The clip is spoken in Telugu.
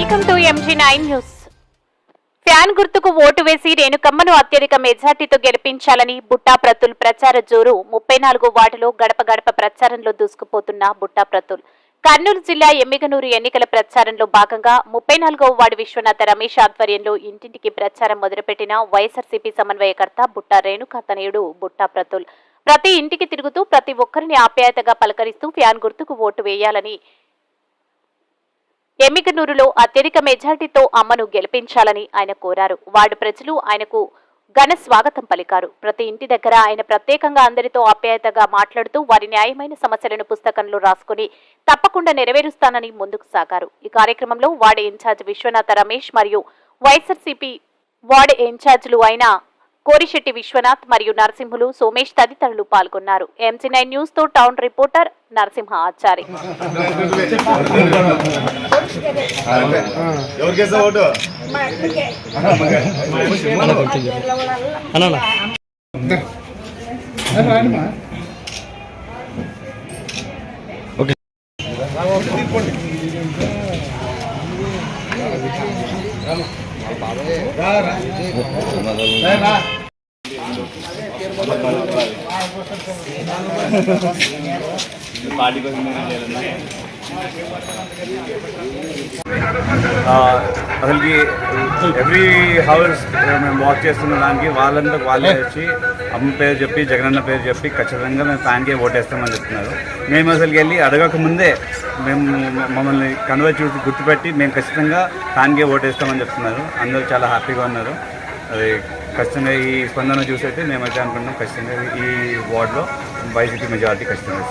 MG nine news. ఫ్యాన్ గుర్తుకు ఓటు వేసి రేణుకమ్మను అత్యధిక మెజార్టీతో గెలిపించాలని బుట్టా ప్రతుల్ ప్రచార జోరు. ముప్పై నాలుగు వార్డులో గడప గడప ప్రచారంలో దూసుకుపోతున్న బుట్టా ప్రతుల్. కర్నూలు జిల్లా ఎమ్మిగనూరు ఎన్నికల ప్రచారంలో భాగంగా ముప్పై నాలుగవ వార్డు విశ్వనాథ రమేష్ ఆధ్వర్యంలో ఇంటింటికి ప్రచారం మొదలుపెట్టిన వైఎస్ఆర్సీపీ సమన్వయకర్త బుట్టా రేణుకా తనయుడు బుట్టా ప్రతుల్. ప్రతి ఇంటికి తిరుగుతూ ప్రతి ఒక్కరిని ఆప్యాయతగా పలకరిస్తూ ఫ్యాన్ గుర్తుకు ఓటు వేయాలని ఎమ్మికనూరులో అత్యధిక మెజార్టీతో అమ్మను గెలిపించాలని ఆయన కోరారు. వార్డు ప్రజలు ఆయనకు ఘన స్వాగతం పలికారు. ప్రతి ఇంటి దగ్గర ఆయన ప్రత్యేకంగా అందరితో ఆప్యాయతగా మాట్లాడుతూ వారి న్యాయమైన సమస్యలను పుస్తకంలో రాసుకుని తప్పకుండా నెరవేరుస్తానని ముందుకు సాగారు. ఈ కార్యక్రమంలో వార్డు ఇన్ఛార్జ్ విశ్వనాథ రమేష్ మరియు వైఎస్ఆర్సీపీ వార్డు ఇన్ఛార్జీలు అయిన కోరిశెట్టి విశ్వనాథ్ మరియు నరసింహులు సోమేష్ తదితరులు పాల్గొన్నారు. ఎంసీ నైన్ న్యూస్తో town reporter Narasimha Achari. ఎవరికేసా vote? అన్నా పార్టీ కోసం చేయాలన్నా అసలుకి ఎవ్రీ హవర్స్ మేము వాక్ చేస్తున్న దానికి వాళ్ళంతా వాళ్ళే వచ్చి అమ్మ పేరు చెప్పి జగనన్న పేరు చెప్పి ఖచ్చితంగా మేము ఫ్యాన్కే ఓటేస్తామని చెప్తున్నారు. మేము అసలుకి వెళ్ళి అడగక ముందే మేము మమ్మల్ని కనువ చూసి గుర్తుపెట్టి మేము ఖచ్చితంగా ఫ్యాన్కే ఓటేస్తామని చెప్తున్నారు. అందరూ చాలా హ్యాపీగా ఉన్నారు. అది ఖచ్చితంగా ఈ స్పందన చూసైతే మేమైతే అనుకుంటున్నాం ఖచ్చితంగా ఈ వార్డులో వైసీపీ మెజారిటీ ఖచ్చితంగా